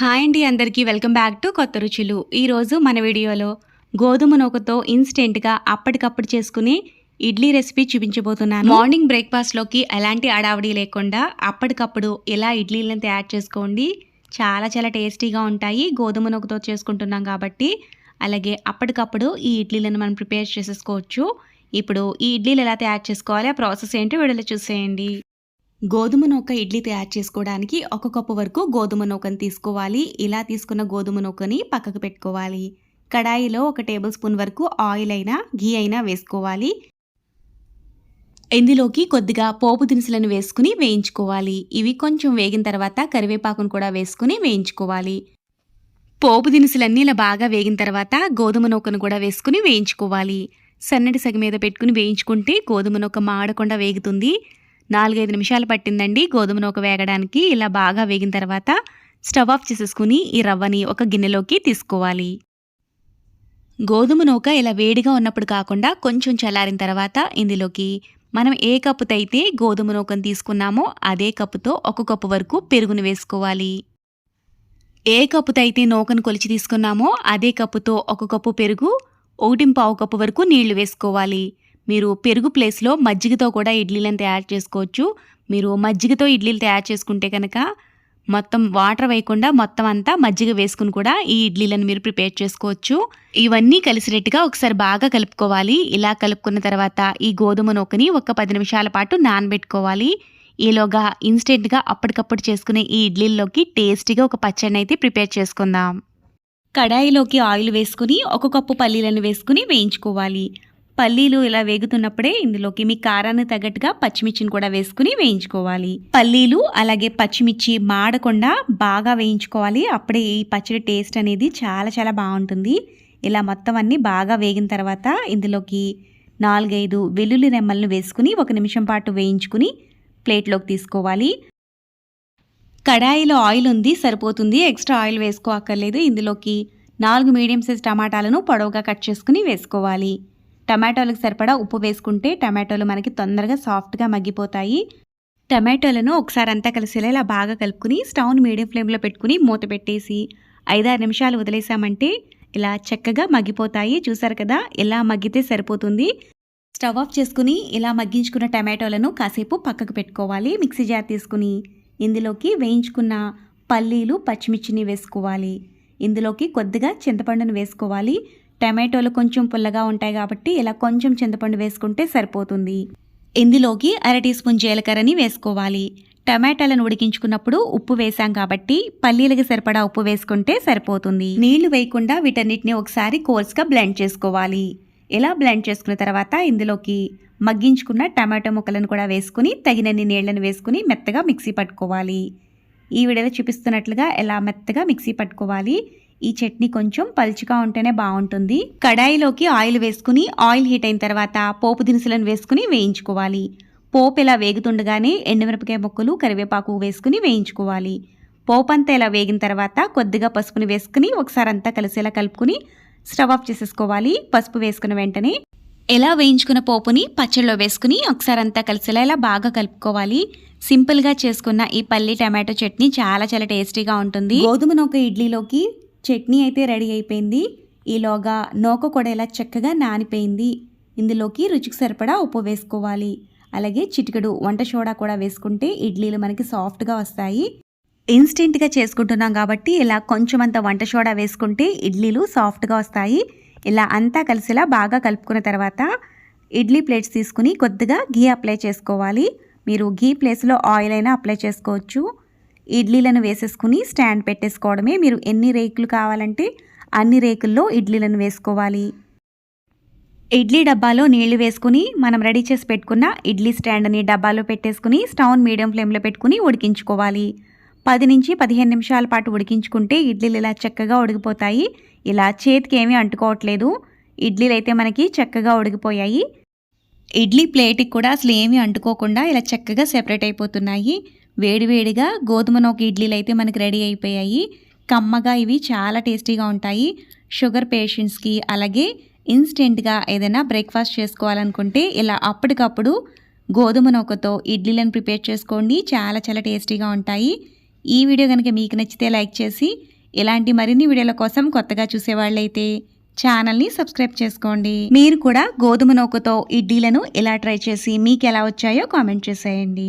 Hi అండి అందరికీ. Welcome back to కొత్త రుచులు. ఈరోజు మన వీడియోలో గోధుమ నూకతో ఇన్స్టెంట్గా అప్పటికప్పుడు చేసుకుని ఇడ్లీ రెసిపీ చూపించబోతున్నాను. మార్నింగ్ బ్రేక్ఫాస్ట్లోకి ఎలాంటి అడావిడి లేకుండా అప్పటికప్పుడు ఇలా ఇడ్లీలను తయారు చేసుకోండి. చాలా చాలా టేస్టీగా ఉంటాయి. గోధుమ నూకతో చేసుకుంటున్నాం కాబట్టి అలాగే అప్పటికప్పుడు ఈ ఇడ్లీలను మనం ప్రిపేర్ చేసేసుకోవచ్చు. ఇప్పుడు ఈ ఇడ్లీలు ఎలా తయారు చేసుకోవాలి ఆ ప్రాసెస్ ఏంటో వీడియోలో చూసేయండి. గోధుమ నూక ఇడ్లీ తయారు చేసుకోవడానికి ఒక కప్పు వరకు గోధుమ నూకను తీసుకోవాలి. ఇలా తీసుకున్న గోధుమ నూకని పక్కకు పెట్టుకోవాలి. కడాయిలో ఒక టేబుల్ స్పూన్ వరకు ఆయిల్ అయినా ఘీ అయినా వేసుకోవాలి. ఇందులోకి కొద్దిగా పోపు దినుసులను వేసుకుని వేయించుకోవాలి. ఇవి కొంచెం వేగిన తర్వాత కరివేపాకును కూడా వేసుకుని వేయించుకోవాలి. పోపు దినుసులన్నీ ఇలా బాగా వేగిన తర్వాత గోధుమ నూకను కూడా వేసుకుని వేయించుకోవాలి. సన్నటి సగ మీద పెట్టుకుని వేయించుకుంటే గోధుమ నూక మాడకుండా వేగుతుంది. నాలుగైదు నిమిషాలు పట్టిందండి. గోధుమ నూక వేగడానికి ఇలా బాగా వేగిన తర్వాత స్టవ్ ఆఫ్ చేసేసుకుని ఈ రవ్వని ఒక గిన్నెలోకి తీసుకోవాలి. గోధుమ నూక ఇలా వేడిగా ఉన్నప్పుడు కాకుండా కొంచెం చల్లారిన తర్వాత ఇందులోకి మనం ఏ కప్పుతో అయితే గోధుమ నూకను తీసుకున్నామో అదే కప్పుతో ఒక కప్పు వరకు పెరుగును వేసుకోవాలి. ఏ కప్పుతో అయితే నూకను కొలిచి తీసుకున్నామో అదే కప్పుతో ఒక కప్పు పెరుగు ఒకటి పావు కప్పు వరకు నీళ్ళు వేసుకోవాలి. మీరు పెరుగు ప్లేస్లో మజ్జిగతో కూడా ఇడ్లీలను తయారు చేసుకోవచ్చు. మీరు మజ్జిగతో ఇడ్లీలు తయారు చేసుకుంటే కనుక మొత్తం వాటర్ వేయకుండా మొత్తం అంతా మజ్జిగ వేసుకుని కూడా ఈ ఇడ్లీలను మీరు ప్రిపేర్ చేసుకోవచ్చు. ఇవన్నీ కలిసినట్టుగా ఒకసారి బాగా కలుపుకోవాలి. ఇలా కలుపుకున్న తర్వాత ఈ గోధుమ నూకని ఒక పది నిమిషాల పాటు నానబెట్టుకోవాలి. ఈలోగా ఇన్స్టెంట్గా అప్పటికప్పుడు చేసుకునే ఈ ఇడ్లీల్లోకి టేస్టీగా ఒక పచ్చడిని అయితే ప్రిపేర్ చేసుకుందాం. కడాయిలోకి ఆయిల్ వేసుకుని ఒక కప్పు పల్లీలను వేసుకుని వేయించుకోవాలి. పల్లీలు ఇలా వేగుతున్నప్పుడే ఇందులోకి మీ కారాన్ని తగ్గట్టుగా పచ్చిమిర్చిని కూడా వేసుకుని వేయించుకోవాలి. పల్లీలు అలాగే పచ్చిమిర్చి మాడకుండా బాగా వేయించుకోవాలి. అప్పుడే ఈ పచ్చడి టేస్ట్ అనేది చాలా చాలా బాగుంటుంది. ఇలా మొత్తం అన్నీ బాగా వేగిన తర్వాత ఇందులోకి నాలుగైదు వెల్లుల్లి రెమ్మలను వేసుకుని ఒక నిమిషం పాటు వేయించుకుని ప్లేట్లోకి తీసుకోవాలి. కడాయిలో ఆయిల్ ఉంది సరిపోతుంది. ఎక్స్ట్రా ఆయిల్ వేసుకోక్కర్లేదు ఇందులోకి నాలుగు మీడియం సైజ్ టమాటాలను పొడవుగా కట్ చేసుకుని వేసుకోవాలి. టమాటోలకు సరిపడా ఉప్పు వేసుకుంటే టమాటోలు మనకి తొందరగా సాఫ్ట్గా మగ్గిపోతాయి. టమాటోలను ఒకసారి అంతా కలిసేలా ఇలా బాగా కలుపుకుని స్టవ్ని మీడియం ఫ్లేమ్లో పెట్టుకుని మూత పెట్టేసి ఐదారు నిమిషాలు వదిలేసామంటే ఇలా చక్కగా మగ్గిపోతాయి. చూసారు కదా ఇలా మగ్గితే సరిపోతుంది. స్టవ్ ఆఫ్ చేసుకుని ఇలా మగ్గించుకున్న టమాటోలను కాసేపు పక్కకు పెట్టుకోవాలి. మిక్సీ జార్ తీసుకుని ఇందులోకి వేయించుకున్న పల్లీలు పచ్చిమిర్చిని వేసుకోవాలి. ఇందులోకి కొద్దిగా చింతపండును వేసుకోవాలి. టమాటోలు కొంచెం పుల్లగా ఉంటాయి కాబట్టి ఇలా కొంచెం చింతపండు వేసుకుంటే సరిపోతుంది. ఇందులోకి అర టీ స్పూన్ జీలకర్రని వేసుకోవాలి. టమాటాలను ఉడికించుకున్నప్పుడు ఉప్పు వేసాం కాబట్టి పల్లీలకి సరిపడా ఉప్పు వేసుకుంటే సరిపోతుంది. నీళ్ళు వేయకుండా వీటన్నిటిని ఒకసారి కోర్స్గా బ్లెండ్ చేసుకోవాలి. ఇలా బ్లెండ్ చేసుకున్న తర్వాత ఇందులోకి మగ్గించుకున్న టమాటో ముక్కలను కూడా వేసుకుని తగినన్ని నీళ్ళను వేసుకుని మెత్తగా మిక్సీ పట్టుకోవాలి. ఈ వీడియోలో చూపిస్తున్నట్లుగా ఎలా మెత్తగా మిక్సీ పట్టుకోవాలి. ఈ చట్నీ కొంచెం పలుచుగా ఉంటేనే బాగుంటుంది. కడాయిలోకి ఆయిల్ వేసుకుని ఆయిల్ హీట్ అయిన తర్వాత పోపు దినుసులను వేసుకుని వేయించుకోవాలి. పోపు ఇలా వేగుతుండగానే ఎండుమిరపకాయ ముక్కలు కరివేపాకు వేసుకుని వేయించుకోవాలి. పోపు అంతా ఇలా వేగిన తర్వాత కొద్దిగా పసుపుని వేసుకుని ఒకసారి అంతా కలిసేలా కలుపుకుని స్టవ్ ఆఫ్ చేసేసుకోవాలి. పసుపు వేసుకున్న వెంటనే ఎలా వేయించుకున్న పోపుని పచ్చడిలో వేసుకుని ఒకసారి అంతా కలిసేలా ఇలా బాగా కలుపుకోవాలి. సింపుల్గా చేసుకున్న ఈ పల్లి టమాటో చట్నీ చాలా చాలా టేస్టీగా ఉంటుంది. గోధుమ నూక ఇడ్లీలోకి చట్నీ అయితే రెడీ అయిపోయింది. ఈలోగా నోక కూడా ఇలా చక్కగా నానిపోయింది. ఇందులోకి రుచికి సరిపడా ఉప్పు వేసుకోవాలి. అలాగే చిటికెడు వంట సోడా కూడా వేసుకుంటే ఇడ్లీలు మనకి సాఫ్ట్గా వస్తాయి. ఇన్స్టెంట్గా చేసుకుంటున్నాం కాబట్టి ఇలా కొంచెం అంత వంట సోడా వేసుకుంటే ఇడ్లీలు సాఫ్ట్గా వస్తాయి. ఇలా అంతా కలిసిలా బాగా కలుపుకున్న తర్వాత ఇడ్లీ ప్లేట్స్ తీసుకుని కొద్దిగా ఘీ అప్లై చేసుకోవాలి. మీరు ఘీ ప్లేస్లో ఆయిల్ అయినా అప్లై చేసుకోవచ్చు. ఇడ్లీలను వేసేసుకుని స్టాండ్ పెట్టేసుకోవడమే. మీరు ఎన్ని రేకులు కావాలంటే అన్ని రేకుల్లో ఇడ్లీలను వేసుకోవాలి. ఇడ్లీ డబ్బాలో నీళ్ళు వేసుకుని మనం రెడీ చేసి పెట్టుకున్న ఇడ్లీ స్టాండ్ని డబ్బాలో పెట్టేసుకుని స్టవ్ మీడియం ఫ్లేమ్లో పెట్టుకుని ఉడికించుకోవాలి. పది నుంచి పదిహేను నిమిషాల పాటు ఉడికించుకుంటే ఇడ్లీలు ఇలా చక్కగా ఉడికిపోతాయి. ఇలా చేతికి ఏమీ అంటుకోవట్లేదు. ఇడ్లీలు అయితే మనకి చక్కగా ఉడికిపోయాయి. ఇడ్లీ ప్లేట్కి కూడా అసలు ఏమీ అంటుకోకుండా ఇలా చక్కగా సెపరేట్ అయిపోతున్నాయి. వేడివేడిగా గోధుమ నూక ఇడ్లీలు అయితే మనకి రెడీ అయిపోయాయి. కమ్మగా ఇవి చాలా టేస్టీగా ఉంటాయి. షుగర్ పేషెంట్స్కి అలాగే ఇన్స్టెంట్గా ఏదైనా బ్రేక్ఫాస్ట్ చేసుకోవాలనుకుంటే ఇలా అప్పటికప్పుడు గోధుమ నూకతో ఇడ్లీలను ప్రిపేర్ చేసుకోండి. చాలా చాలా టేస్టీగా ఉంటాయి. ఈ వీడియో కనుక మీకు నచ్చితే లైక్ చేసి ఇలాంటి మరిన్ని వీడియోల కోసం కొత్తగా చూసేవాళ్ళైతే ఛానల్ని సబ్స్క్రైబ్ చేసుకోండి. మీరు కూడా గోధుమ నూకతో ఇడ్లీలను ఎలా ట్రై చేసి మీకు ఎలా వచ్చాయో కామెంట్ చేసేయండి.